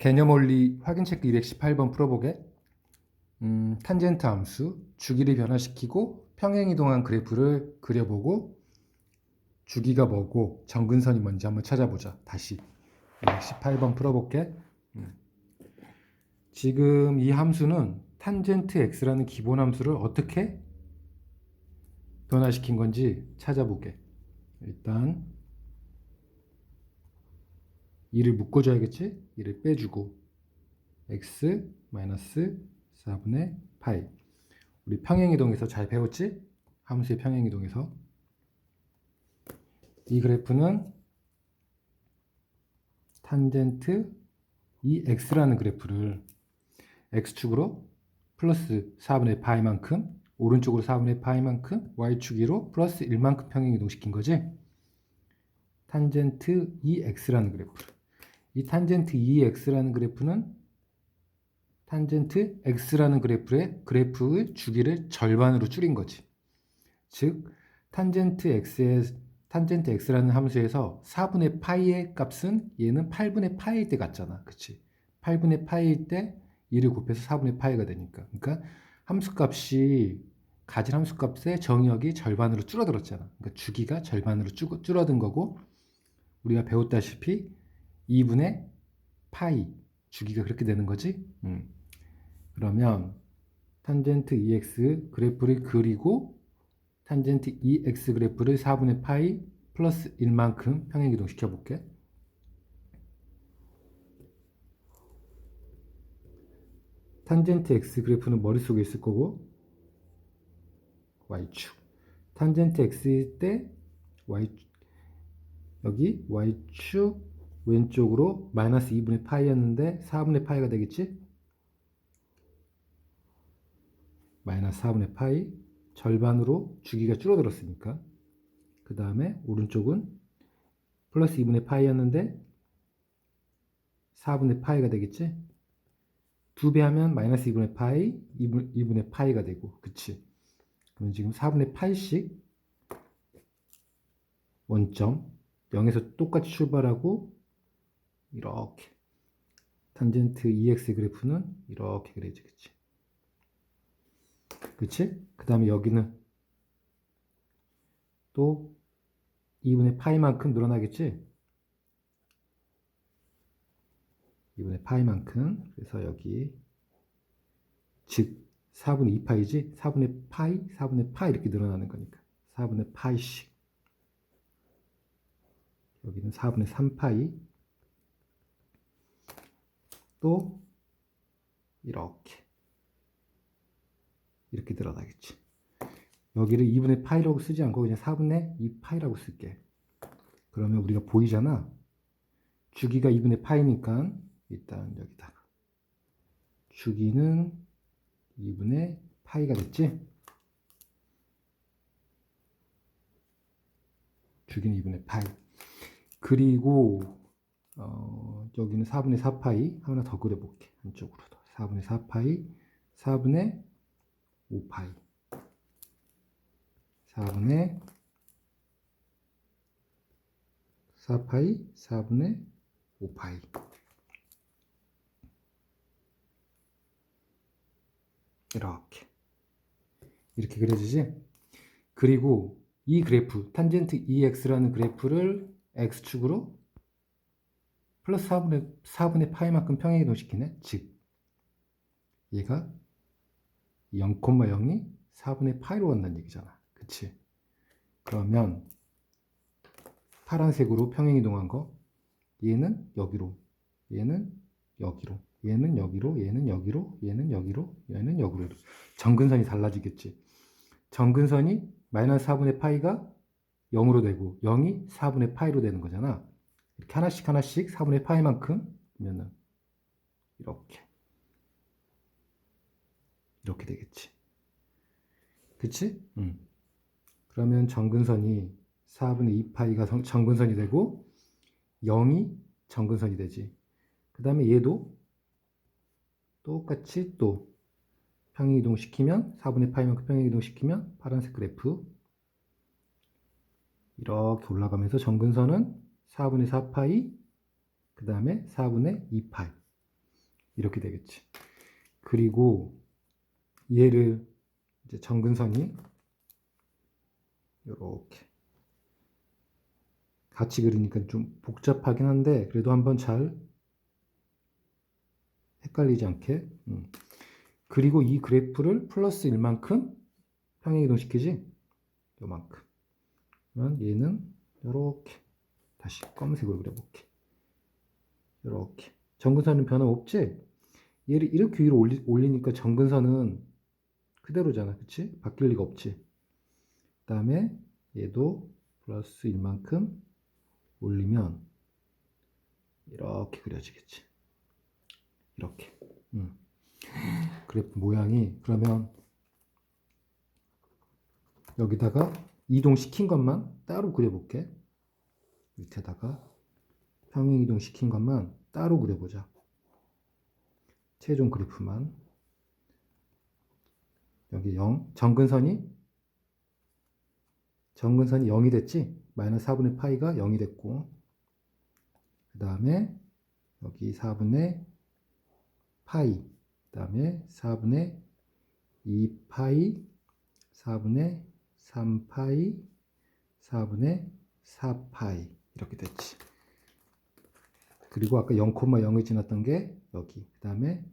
개념 원리 확인 체크 218번 풀어보게. 음, 탄젠트 함수, 주기를 변화시키고 평행 이동한 그래프를 그려보고 주기가 뭐고 정근선이 뭔지 한번 찾아보자. 다시 218번 풀어볼게. 음. 지금 이 함수는 탄젠트 x라는 기본 함수를 어떻게 변화시킨 건지 찾아보게. 일단 이를 묶어줘야겠지? 이를 빼주고 x 마이너스 4분의 파이 우리 평행이동에서 잘 배웠지? 함수의 평행이동에서 이 그래프는 탄젠트 이 x라는 그래프를 x축으로 플러스 4분의 파이만큼 오른쪽으로 4분의 파이만큼 y축으로 플러스 1만큼 평행이동시킨 거지? 탄젠트 EX라는 그래프를 이 탄젠트 EX라는 그래프는 탄젠트 X라는 그래프의 그래프의 주기를 절반으로 줄인 거지. 즉 탄젠트 X의 탄젠트 X라는 함수에서 4분의 파이의 값은 얘는 8분의 파이일 때 같잖아. 그치? 8분의 파이일 때 2를 곱해서 4분의 파이가 되니까. 그러니까 함수 값이 가진 함수 값의 정역이 절반으로 줄어들었잖아. 그러니까 주기가 절반으로 줄- 줄어든 거고 우리가 배웠다시피 2분의 파이 주기가 그렇게 되는 거지. 음. 그러면 탄젠트 EX 그래프를 그리고 탄젠트 EX 그래프를 4분의 파이 플러스 1만큼 평행이동 시켜볼게. 탄젠트 X 그래프는 머릿속에 있을 거고 Y축 탄젠트 X일 때 Y 여기 y축 왼쪽으로 마이너스 2분의 파이였는데 4분의 파이가 되겠지? 마이너스 4분의 파이 절반으로 주기가 줄어들었으니까 그 다음에 오른쪽은 플러스 2분의 파이였는데 4분의 파이가 되겠지? 두 배 하면 마이너스 2분의 파이 2분, 2분의 파이가 되고 그치? 그럼 지금 4분의 파이씩 원점 0에서 똑같이 출발하고 이렇게 탄젠트 EX 그래프는 이렇게 그려지겠지. 그치? 그 다음에 여기는 또 2분의 파이만큼 늘어나겠지? 2분의 파이만큼 그래서 여기 즉 4분의 2파이지? 4분의 파이, 4분의 파이 이렇게 늘어나는 거니까 4분의 파이씩 여기는 4분의 3파이 또 이렇게. 이렇게 들어가겠지. 여기를 2분의 파이라고 쓰지 않고 그냥 4분의 2파이라고 쓸게. 그러면 우리가 보이잖아? 주기가 2분의 파이니까 일단 여기다가 주기는 2분의 파이가 됐지? 주기는 2분의 파이 그리고 어, 여기는 4분의 4파이 하나 더 그려볼게. 한쪽으로 더 4분의 4파이 4분의 5파이. 4분의 4파이 4분의 5파이. 이렇게. 이렇게 그려지지? 그리고 이 그래프 탄젠트 EX라는 그래프를 X축으로 플러스 4분의, 4분의 파이만큼 평행이 동시키네. 즉 얘가 0,0이 4분의 파이로 간다는 얘기잖아. 그치? 그러면 파란색으로 평행 이동한 거 얘는 여기로 얘는 여기로 얘는 여기로 얘는 여기로 얘는 여기로 얘는 여기로 정근선이 달라지겠지. 정근선이 마이너스 4분의 파이가 0으로 되고 0이 4분의 파이로 되는 거잖아. 이렇게 하나씩 하나씩 4분의 파이만큼 면은 이렇게 이렇게 되겠지. 그치? 응. 그러면 정근선이 4분의 2파이가 정근선이 되고 0이 정근선이 되지. 그 다음에 얘도 똑같이 또 평행이동 시키면 4분의 파이만큼 평행이동 시키면 파란색 그래프 이렇게 올라가면서 정근선은 4분의 4파이 그 다음에 4분의 2파이. 이렇게 되겠지. 그리고 얘를 이제 정근선이 이렇게 같이 그리니까 좀 복잡하긴 한데 그래도 한번 잘 헷갈리지 않게. 음. 그리고 이 그래프를 플러스 1만큼 평행 이동시키지? 요만큼. 얘는 이렇게 다시 검은색으로 그려볼게. 이렇게. 정근선은 변화 없지? 얘를 이렇게 위로 올리, 올리니까 정근선은 그대로잖아. 그치? 바뀔 리가 없지. 그 다음에 얘도 플러스 1만큼 올리면 이렇게 그려지겠지. 이렇게. 음. 그래프 모양이 그러면 여기다가 이동시킨 것만 따로 그려볼게 밑에다가 평행 이동 시킨 것만 따로 그려보자. 최종 그래프만. 여기 0 정근선이? 정근선이 0이 됐지? 마이너스 4분의 파이가 0이 됐고 그 다음에 여기 4분의 파이 그 다음에 4분의 2파이 4분의 3파이 4분의 4파이 이렇게 됐지. 그리고 아까 0,0을 지났던 게 여기. 그 다음에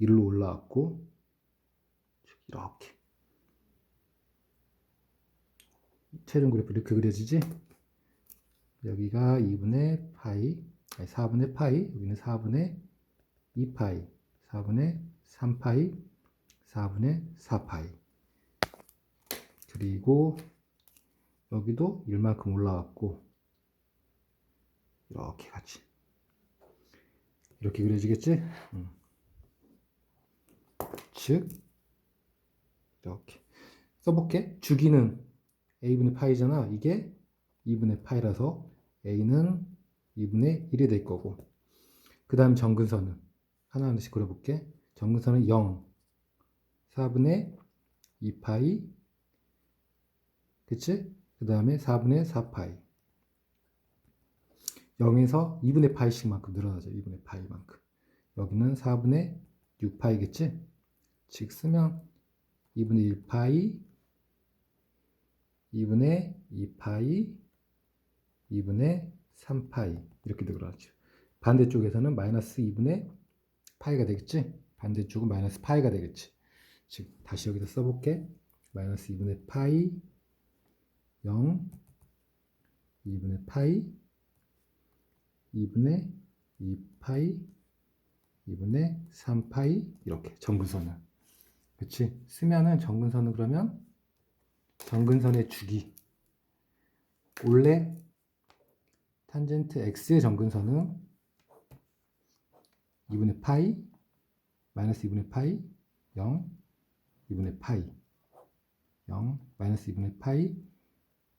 1로 올라왔고 이렇게. 최종 그래프 이렇게 그려지지? 여기가 2분의 파이 아니 4분의 파이 여기는 4분의 2파이 4분의 3파이 4분의 4파이. 그리고 여기도 1만큼 올라왔고 이렇게 같이. 이렇게 그려지겠지? 음. 즉 이렇게. 써볼게. 주기는 a분의 파이잖아. 이게 2분의 파이라서 a는 2분의 1이 될 거고. 그 다음 정근선은 하나하나씩 그려볼게. 정근선은 0 4분의 2파이. 그치? 그 다음에 4분의 4파이 0에서 2분의 파이씩만큼 늘어나죠. 2분의 파이만큼. 여기는 4분의 6파이겠지? 즉 쓰면 2분의 1파이 2분의 2파이 2분의 3파이. 이렇게 늘어나죠. 반대쪽에서는 마이너스 2분의 파이가 되겠지? 반대쪽은 마이너스 파이가 되겠지. 즉 다시 여기다 써볼게. 마이너스 2분의 파이 0 2분의 파이 2분의 2파이 2분의 3파이 이렇게 정근선은. 그치? 쓰면은 정근선은 그러면 정근선의 주기. 원래 탄젠트 x의 정근선은 2분의 파이 마이너스 2분의 파이 0 2분의 파이 0 마이너스 2분의 파이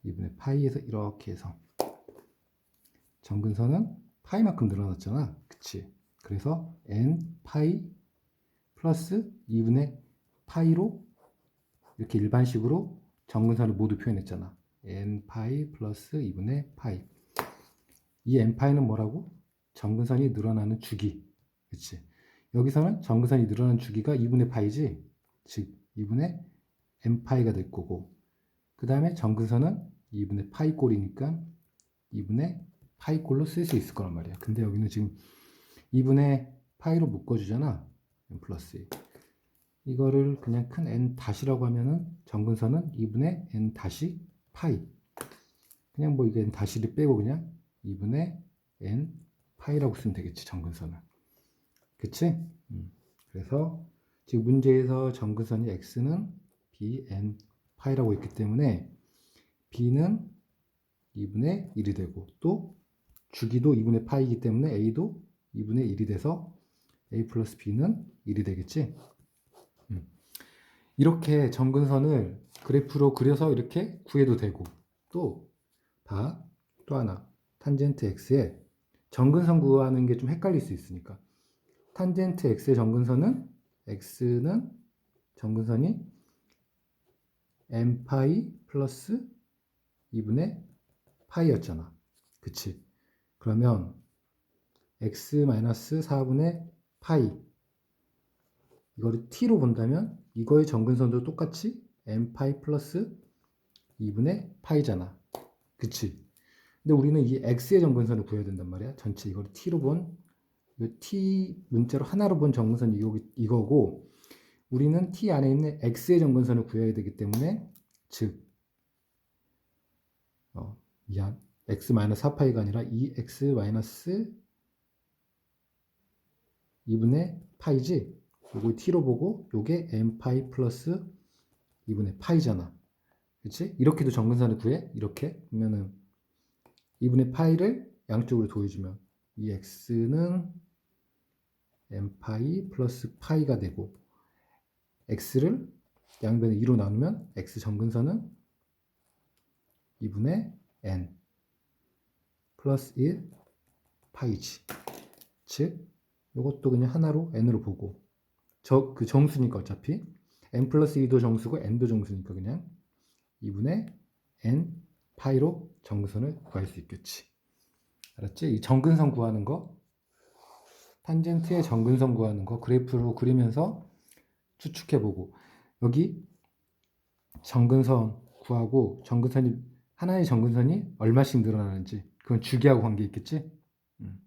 2분의 파이에서 이렇게 해서 정근선은 파이만큼 늘어났잖아. 그치? 그래서 n 파이 플러스 2분의 파이로 이렇게 일반식으로 정근선을 모두 표현했잖아. n 파이 플러스 2분의 파이. 이 n 파이는 뭐라고? 정근선이 늘어나는 주기. 그치? 여기서는 정근선이 늘어나는 주기가 2분의 파이지? 즉 2분의 n 파이가 될 거고. 그 다음에 정근선은 2분의 파이 꼴이니까 2분의 파이 꼴로 쓸 수 있을 거란 말이야. 근데 여기는 지금 2분의 파이로 묶어주잖아. N 플러스 1 이거를 그냥 큰 n 다시라고 하면은 정근선은 2분의 n 다시 파이. 그냥 뭐 이게 n 다시를 빼고 그냥 2분의 n 파이라고 쓰면 되겠지 정근선은. 그치? 음. 그래서 지금 문제에서 정근선이 x는 bn 파이라고 있기 때문에 b는 2분의 1이 되고 또 주기도 2분의 파이기 때문에 a도 2분의 1이 돼서 a 플러스 b는 1이 되겠지? 음. 이렇게 정근선을 그래프로 그려서 이렇게 구해도 되고 또 봐, 또 하나 탄젠트 x의 정근선 구하는 게 좀 헷갈릴 수 있으니까 탄젠트 x의 정근선은 x는 정근선이 n 파이 플러스 2분의 파이였잖아 그치 그러면 x 마이너스 4분의 파이 이거를 t로 본다면 이거의 정근선도 똑같이 n 파이 플러스 2분의 파이잖아. 그치? 근데 우리는 이 x의 정근선을 구해야 된단 말이야. 전체 이걸 t로 본, 이 t 문자로 하나로 본 정근선이 이거, 이거고, 우리는 t 안에 있는 x의 정근선을 구해야 되기 때문에, 즉, 어, 미안. X 마이너스 4파이가 아니라 2x 마이너스 2분의 파이지? 요거 t로 보고, 요게 n 파이 플러스 2분의 파이잖아. 그치? 이렇게도 정근선을 구해? 이렇게? 그러면은 2분의 파이를 양쪽으로 더해주면 이 x는 n 파이 플러스 파이가 되고 x를 양변에 2로 나누면 x 정근선은 2분의 n 플러스 1 파이지. 즉 이것도 그냥 하나로 n으로 보고 저 그 정수니까 어차피 n 플러스 2도 정수고 n도 정수니까 그냥 2분의 n 파이로 정근선을 구할 수 있겠지. 알았지? 이 정근선 구하는 거, 탄젠트의 정근선 구하는 거 그래프로 그리면서 추측해보고 여기 정근선 구하고 정근선이 하나의 정근선이 얼마씩 늘어나는지 그건 주기하고 관계 있겠지? 음.